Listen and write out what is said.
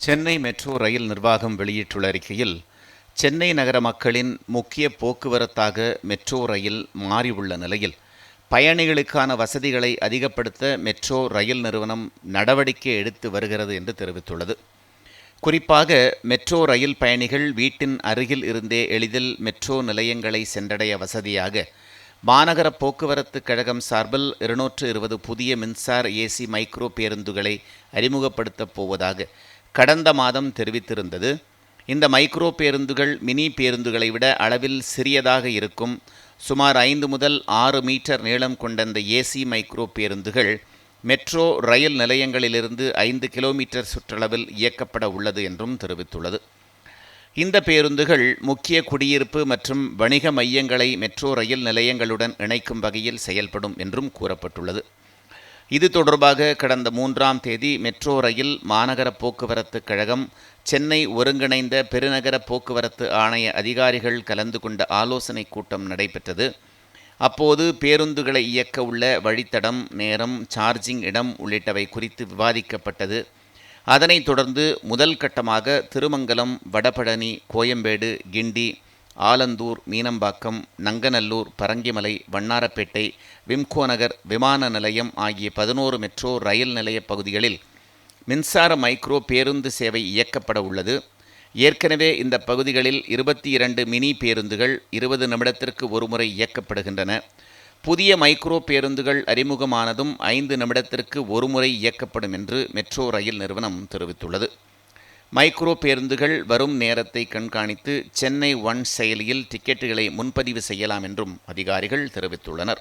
Chennai metro rail நிர்வாகம் வெளியிட்டுள்ள அறிக்கையில் சென்னை நகர மக்களின் முக்கிய போக்குவரத்தாக மெட்ரோ ரயில் மாறியுள்ள நிலையில் பயணிகளுக்கான வசதிகளை அதிகப்படுத்த மெட்ரோ ரயில் நிறுவனம் நடவடிக்கை எடுத்து வருகிறது என்று தெரிவித்துள்ளது. குறிப்பாக மெட்ரோ ரயில் பயணிகள் வீட்டின் அருகில் இருந்தே எளிதில் மெட்ரோ நிலையங்களை சென்றடைய வசதியாக மாநகர போக்குவரத்து கழகம் சார்பில் இருநூற்று இருபது புதிய மின்சார ஏசி மைக்ரோ பேருந்துகளை அறிமுகப்படுத்தப் போவதாக கடந்த மாதம் தெரிவித்திருந்தது. இந்த மைக்ரோ பேருந்துகள் மினி பேருந்துகளை விட அளவில் சிறியதாக இருக்கும். சுமார் ஐந்து முதல் ஆறு மீட்டர் நீளம் கொண்ட இந்த ஏசி மைக்ரோ பேருந்துகள் மெட்ரோ ரயில் நிலையங்களிலிருந்து ஐந்து கிலோமீட்டர் சுற்றளவில் இயக்கப்பட உள்ளது என்றும் தெரிவித்துள்ளது. இந்த பேருந்துகள் முக்கிய குடியிருப்பு மற்றும் வணிக மையங்களை மெட்ரோ ரயில் நிலையங்களுடன் இணைக்கும் வகையில் செயல்படும் என்றும் கூறப்பட்டுள்ளது. இது தொடர்பாக கடந்த மூன்றாம் தேதி மெட்ரோ ரயில் மாநகர போக்குவரத்து கழகம் சென்னை ஒருங்கிணைந்த பெருநகர போக்குவரத்து ஆணைய அதிகாரிகள் கலந்து கொண்ட ஆலோசனை கூட்டம் நடைபெற்றது. அப்போது பேருந்துகளை இயக்க உள்ள வழித்தடம் நேரம் சார்ஜிங் இடம் உள்ளிட்டவை குறித்து விவாதிக்கப்பட்டது. அதனைத் தொடர்ந்து முதல் கட்டமாக திருமங்கலம் வடபழனி கோயம்பேடு கிண்டி ஆலந்தூர் மீனம்பாக்கம் நங்கநல்லூர் பரங்கிமலை வண்ணாரப்பேட்டை விம்கோ நகர் விமான நிலையம் ஆகிய பதினோரு மெட்ரோ ரயில் நிலைய பகுதிகளில் மின்சார மைக்ரோ பேருந்து சேவை இயக்கப்பட உள்ளது. ஏற்கனவே இந்த பகுதிகளில் இருபத்தி இரண்டு மினி பேருந்துகள் இருபது நிமிடத்திற்கு ஒருமுறை இயக்கப்படுகின்றன. புதிய மைக்ரோ பேருந்துகள் அறிமுகமானதும் ஐந்து நிமிடத்திற்கு ஒருமுறை இயக்கப்படும் என்று மெட்ரோ ரயில் நிறுவனம் தெரிவித்துள்ளது. மைக்ரோ பேருந்துகள் வரும் நேரத்தை கண்காணித்து சென்னை ஒன் செயலியில் டிக்கெட்டுகளை முன்பதிவு செய்யலாம் என்றும் அதிகாரிகள் தெரிவித்துள்ளனர்.